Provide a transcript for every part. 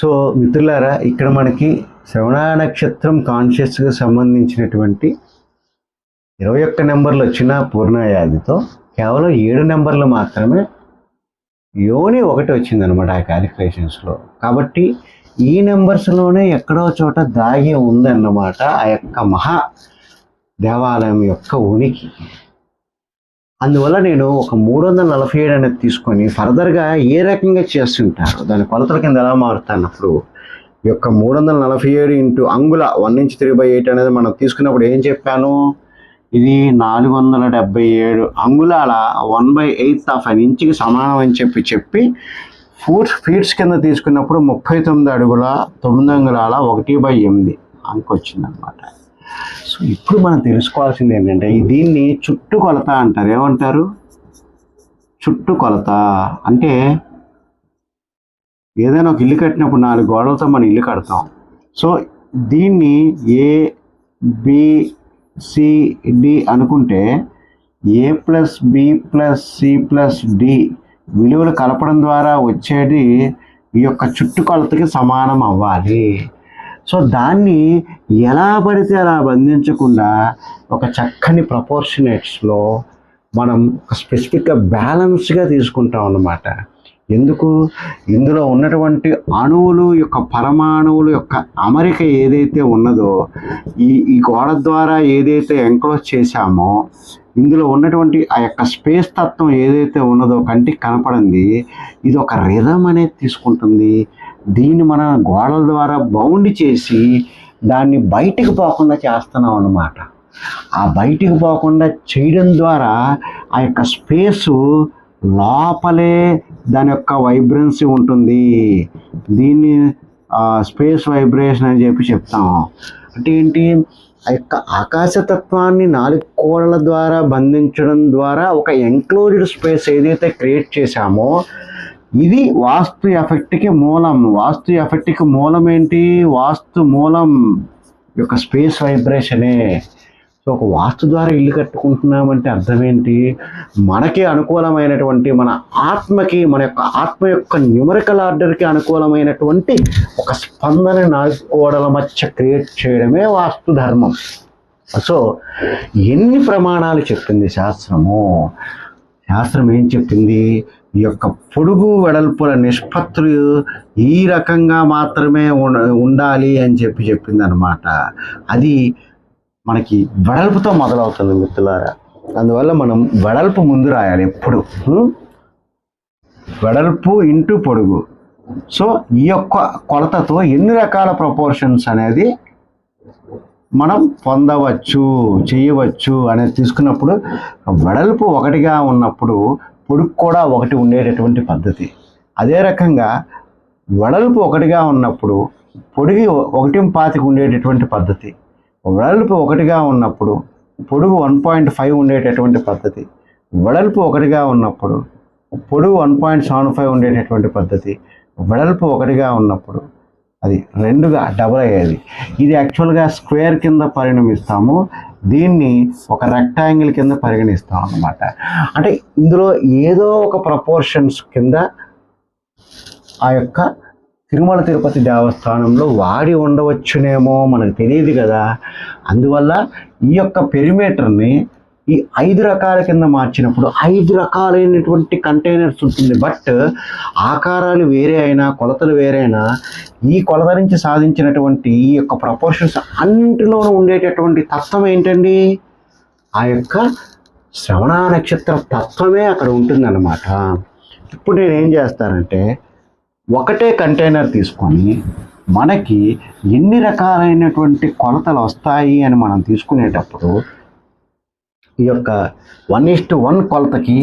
So మిత్రులారా ఇక్కడ మనకి శ్రవణ నక్షత్రం కాన్షియస్గా సంబంధించినటువంటి ఇరవై ఒక్క నెంబర్లు వచ్చిన పూర్ణయాదితో కేవలం ఏడు నెంబర్లు మాత్రమే యోని ఒకటి వచ్చిందనమాట ఆ క్యాలిక్యులేషన్స్లో కాబట్టి ఈ నెంబర్స్లోనే ఎక్కడో చోట దాగి ఉందన్నమాట ఆ యొక్క మహా దేవాలయం యొక్క ఉనికి. అందువల్ల నేను ఒక మూడు వందల నలభై ఏడు అనేది తీసుకొని ఫర్దర్గా ఏ రకంగా చేస్తుంటారు దాని కొలతల కింద ఎలా మారుతున్నప్పుడు ఈ యొక్క మూడు వందల నలభై ఏడు into అంగుల one inch three by eight అనేది మనం తీసుకున్నప్పుడు ఏం చెప్పాను? ఇది నాలుగు వందల డెబ్బై ఏడు అంగుళాల one by eighth of an ఇంచ్కి సమానం అని చెప్పి చెప్పి ఫోర్ ఫీట్స్ కింద తీసుకున్నప్పుడు ముప్పై తొమ్మిది అడుగుల తొమ్మిది అంగుళాల ఒకటి బై ఎనిమిది అంకొచ్చిందనమాట. సో ఇప్పుడు మనం తెలుసుకోవాల్సింది ఏంటంటే దీన్ని చుట్టు కొలత అంటారు. ఏమంటారు? చుట్టు కొలత. అంటే ఏదైనా ఒక ఇల్లు కట్టినప్పుడు నాలుగు గోడలతో మనం ఇల్లు కడతాం. సో దీన్ని ఏ బి అనుకుంటే A plus B plus C plus D విలువలు కలపడం ద్వారా వచ్చేది ఈ యొక్క చుట్టుకొలతకి సమానం అవ్వాలి. సో దాన్ని ఎలా పడితే అలా బంధించకుండా ఒక చక్కని ప్రపోర్షనేట్స్లో మనం ఒక స్పెసిఫిక్గా బ్యాలెన్స్గా తీసుకుంటాం అన్నమాట. ఎందుకు? ఇందులో ఉన్నటువంటి అణువులు యొక్క పరమాణువుల యొక్క అమరిక ఏదైతే ఉన్నదో ఈ ఈ గోడ ద్వారా ఏదైతే ఎంక్లోజ్ చేశామో ఇందులో ఉన్నటువంటి ఆ యొక్క స్పేస్ తత్వం ఏదైతే ఉన్నదో కంటికి కనపడింది ఇది ఒక రిధం అనేది తీసుకుంటుంది. దీన్ని మన గోడల ద్వారా బౌండ్ చేసి దాన్ని బయటికి పోకుండా చేస్తున్నాం అన్నమాట. ఆ బయటికి పోకుండా చేయడం ద్వారా ఆ యొక్క స్పేసు లోపలే దాని యొక్క వైబ్రెన్సీ ఉంటుంది. దీన్ని స్పేస్ వైబ్రేషన్ అని చెప్పి చెప్తాము అంటే ఏంటి? ఆ యొక్క ఆకాశతత్వాన్ని నాలుగు కోడల ద్వారా బంధించడం ద్వారా ఒక ఎంక్లోజ్డ్ స్పేస్ ఏదైతే క్రియేట్ చేశామో ఇది వాస్తు ఎఫెక్ట్కి మూలం. వాస్తు ఎఫెక్ట్కి మూలం ఏంటి? వాస్తు మూలం యొక్క స్పేస్ వైబ్రేషనే ఒక వాస్తు ద్వారా ఇల్లు కట్టుకుంటున్నామంటే అర్థం ఏంటి మనకి అనుకూలమైనటువంటి మన ఆత్మకి మన యొక్క ఆత్మ యొక్క న్యూమరికల్ ఆర్డర్కి అనుకూలమైనటువంటి ఒక స్పందన నాలుకోడల మధ్య క్రియేట్ చేయడమే వాస్తు ధర్మం. సో ఎన్ని ప్రమాణాలు చెప్పింది శాస్త్రము? శాస్త్రం ఏం చెప్పింది? ఈ యొక్క పొడుగు వెడల్పుల నిష్పత్తులు ఈ రకంగా మాత్రమే ఉండ- ఉండాలి అని చెప్పి చెప్పింది అనమాట అది మనకి వెడల్పుతో మొదలవుతుంది మిత్రులారా. అందువల్ల మనం వెడల్పు ముందు రాయాలి ఎప్పుడు. వెడల్పు ఇంటూ పొడుగు. సో ఈ యొక్క కొలతతో ఎన్ని రకాల ప్రపోర్షన్స్ అనేది మనం పొందవచ్చు చేయవచ్చు అనేది తీసుకున్నప్పుడు వెడల్పు ఒకటిగా ఉన్నప్పుడు పొడుగు కూడా ఒకటి ఉండేటటువంటి పద్ధతి. అదే రకంగా వెడల్పు ఒకటిగా ఉన్నప్పుడు పొడిగి ఒకటి పాతికి ఉండేటటువంటి పద్ధతి. వెడల్పు ఒకటిగా ఉన్నప్పుడు పొడుగు వన్ పాయింట్ ఫైవ్ ఉండేటటువంటి పద్ధతి. వెడల్పు ఒకటిగా ఉన్నప్పుడు పొడుగు వన్ పాయింట్ సెవెన్ ఫైవ్ ఉండేటటువంటి పద్ధతి. వెడల్పు ఒకటిగా ఉన్నప్పుడు అది రెండుగా డబుల్ అయ్యేది. ఇది యాక్చువల్గా స్క్వేర్ కింద పరిణమిస్తాము. దీన్ని ఒక రెక్టాంగిల్ కింద పరిగణిస్తాం అనమాట అంటే ఇందులో ఏదో ఒక ప్రపోర్షన్స్ కింద ఆ యొక్క తిరుమల తిరుపతి దేవస్థానంలో వాడి ఉండవచ్చునేమో మనకు తెలియదు కదా. అందువల్ల ఈ యొక్క పెరిమీటర్ని ఈ ఐదు రకాల కింద మార్చినప్పుడు ఐదు రకాలైనటువంటి కంటైనర్స్ ఉంటుంది. బట్ ఆకారాలు వేరే అయినా కొలతలు వేరైనా ఈ కొలత నుంచి సాధించినటువంటి ఈ యొక్క ప్రపోర్షన్స్ అన్నింటిలోనూ ఉండేటటువంటి తత్వం ఏంటండి? ఆ యొక్క శ్రవణ నక్షత్ర తత్వమే అక్కడ ఉంటుందన్నమాట. ఇప్పుడు నేను ఏం చేస్తానంటే ఒకటే కంటైనర్ తీసుకొని మనకి ఎన్ని రకాలైనటువంటి కొలతలు వస్తాయి అని మనం తీసుకునేటప్పుడు ఈ యొక్క వన్ ఇస్ట్ వన్ కొలతకి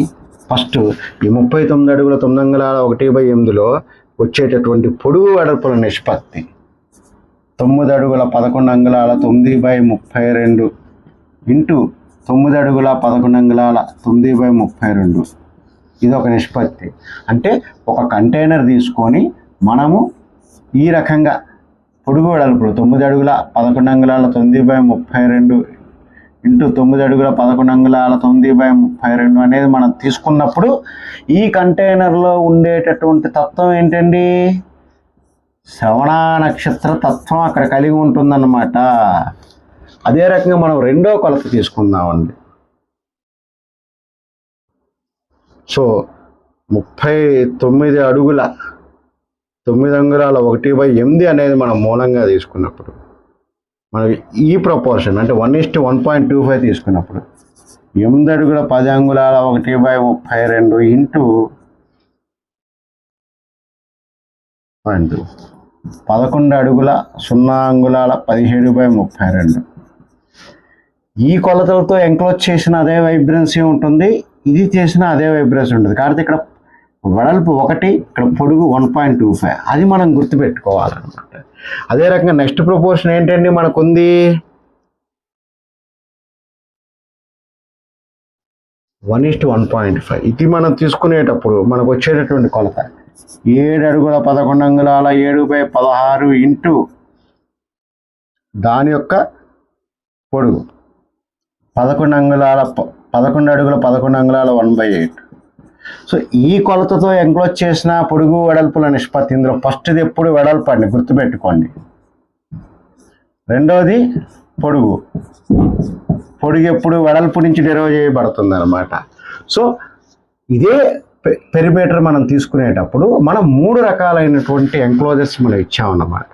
ఫస్ట్ ఈ ముప్పై తొమ్మిది అడుగుల తొమ్మిది వందల ఒకటి బై ఎనిమిదిలో వచ్చేటటువంటి పొడుగు వెడల్పుల నిష్పత్తి. తొమ్మిది అడుగుల పదకొండు అంగుళాల తొమ్మిది బై ముప్పై రెండు ఇంటూ తొమ్మిది అడుగుల పదకొండు అంగుళాల తొమ్మిది బై ముప్పై రెండు. ఇది ఒక నిష్పత్తి. అంటే ఒక కంటైనర్ తీసుకొని మనము ఈ రకంగా పొడుగు వెడల్పులు తొమ్మిది అడుగుల పదకొండు అంగుళాల తొమ్మిది బై ముప్పై రెండు ఇంటూ తొమ్మిది అడుగుల పదకొండు అంగుళాల తొమ్మిది బై ముప్పై రెండు అనేది మనం తీసుకున్నప్పుడు ఈ కంటైనర్లో ఉండేటటువంటి తత్వం ఏంటండి? శ్రవణ నక్షత్ర తత్వం అక్కడ కలిగి ఉంటుందన్నమాట. అదే రకంగా మనం రెండో కొలత తీసుకుందామండి. సో ముప్పై తొమ్మిది అడుగుల తొమ్మిది అంగుళాల ఒకటి బై ఎనిమిది అనేది మనం మూలంగా తీసుకున్నప్పుడు మనకి ఈ ప్రపోర్షన్ అంటే one is to one point two five తీసుకున్నప్పుడు ఎనిమిది అడుగుల పది అంగుళాల ఒకటి బై ముప్పై రెండు ఇంటూ పాయింట్ పదకొండు అడుగుల సున్నా అంగుళాల పదిహేడు బై ముప్పై రెండు. ఈ కొలతలతో ఎంక్లోజ్ చేసిన అదే వైబ్రెన్సీ ఉంటుంది. ఇది చేసిన అదే వైబ్రేషన్ ఉంటుంది కాబట్టి ఇక్కడ వెడల్పు ఒకటి ఇక్కడ పొడుగు వన్ పాయింట్ టూ ఫైవ్ అది మనం గుర్తుపెట్టుకోవాలన్నమాట. అదే రకంగా నెక్స్ట్ ప్రపోర్షన్ ఏంటండి మనకుంది? One is to one point five ఇది మనం తీసుకునేటప్పుడు మనకు వచ్చేటటువంటి కొలత. ఏడు అడుగుల పదకొండు అంగుళాల ఏడు బై పదహారు ఇంటూ దాని యొక్క పొడుగు. పదకొండు అంగుళాల పదకొండు అడుగుల పదకొండు అంగుళాల వన్ బై ఎయిట్ సో ఈ కొలతతో ఎంక్లోజ్ చేసిన పొడుగు వెడల్పుల నిష్పత్తి ఇందులో ఫస్ట్ది ఎప్పుడు వెడల్పు అండి? గుర్తుపెట్టుకోండి. రెండవది పొడుగు. పొడుగు ఎప్పుడు వెడల్పు నుంచి డెరవ్ చేయబడుతుంది అనమాట సో ఇదే పె- పెరిమీటర్ మనం తీసుకునేటప్పుడు మనం మూడు రకాలైనటువంటి ఎంక్లోజర్స్ మనం ఇచ్చామన్నమాట.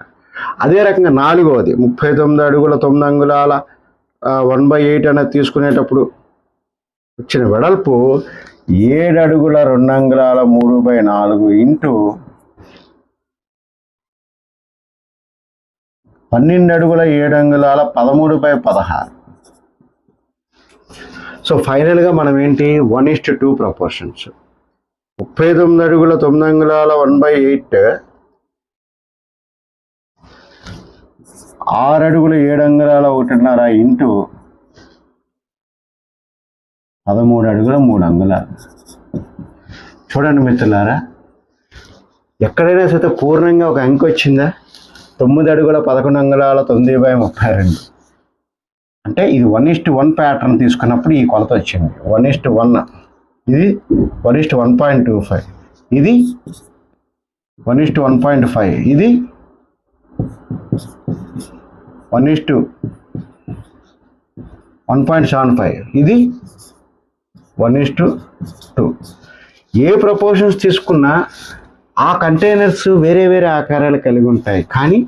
అదే రకంగా నాలుగవది ముప్పై తొమ్మిది అడుగుల తొమ్మిది అంగుళాల వన్ బై ఎయిట్ అనేది తీసుకునేటప్పుడు వచ్చిన వెడల్పు ఏడు అడుగుల రెండు అంగుళాల మూడు బై నాలుగు ఇంటూ పన్నెండు అడుగుల ఏడు అంగుళాల పదమూడు బై పదహారు. సో ఫైనల్గా మనం ఏంటి? వన్ ఇస్ట్ టూ ప్రపోర్షన్స్ ముప్పై తొమ్మిది అడుగుల తొమ్మిది అంగుళాల వన్ బై ఎయిట్ ఆరు అడుగుల ఏడు అంగుళాల ఒకటిన్నర ఇంటూ పదమూడు అడుగుల మూడు అంగుళాలు. చూడండి మిత్రులారా ఎక్కడైనా సరే పూర్ణంగా ఒక అంకె వచ్చిందా? తొమ్మిది అడుగుల పదకొండు అంగుళాల తొమ్మిది బై ముప్పై రెండు. అంటే ఇది వన్ ఇస్ట్ వన్ ప్యాటర్న్ తీసుకున్నప్పుడు ఈ కొలత వచ్చింది. వన్ ఇస్ట్ వన్ ఇది one is to one point two five ఇది one is to one point five ఇది one is to one point seven five ఇది వన్ ఇస్ టు టూ. ఏ proportions తీసుకున్నా ఆ కంటైనర్స్ వేరే వేరే ఆకారాలు కలిగి ఉంటాయి. కానీ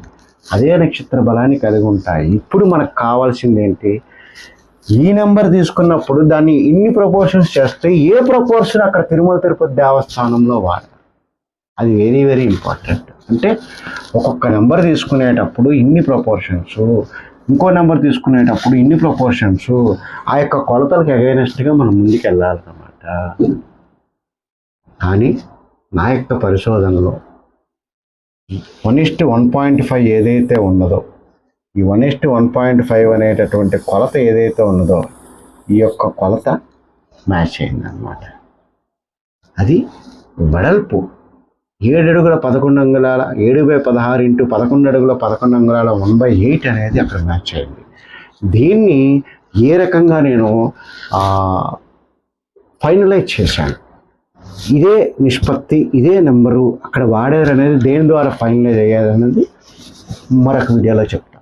అదే నక్షత్ర బలాన్ని కలిగి ఉంటాయి. ఇప్పుడు మనకు కావాల్సింది ఏంటి? ఈ నెంబర్ తీసుకున్నప్పుడు దాన్ని ఇన్ని ప్రపోర్షన్స్ చేస్తే ఏ ప్రపోర్షన్ అక్కడ తిరుమల తిరుపతి దేవస్థానంలో వాడాలి అది వెరీ వెరీ ఇంపార్టెంట్. అంటే ఒక్కొక్క నెంబర్ తీసుకునేటప్పుడు ఇన్ని ప్రపోర్షన్స్ ఇంకో నెంబర్ తీసుకునేటప్పుడు ఇన్ని ప్రపోర్షన్స్ ఆ యొక్క కొలతలకు అగైనెస్ట్గా మనం ముందుకు వెళ్ళాలన్నమాట కానీ నా యొక్క పరిశోధనలో one is to one point five ఏదైతే ఉన్నదో ఈ one is to one point five అనేటటువంటి కొలత ఏదైతే ఉన్నదో ఈ యొక్క కొలత మ్యాచ్ అయిందన్నమాట. అది వెడల్పు ఏడు అడుగుల పదకొండు అంగుళాల ఏడు బై పదహారు ఇంటూ పదకొండు అడుగుల పదకొండు అంగుళాల వన్ బై ఎయిట్ అనేది అక్కడ మ్యాచ్ అయింది దీన్ని ఏ రకంగా నేను ఫైనలైజ్ చేశాను? ఇదే నిష్పత్తి ఇదే నెంబరు అక్కడ వాడారు అనేది దేని ద్వారా ఫైనలైజ్ అయ్యేది అనేది మరొక వీడియోలో చెప్తాను.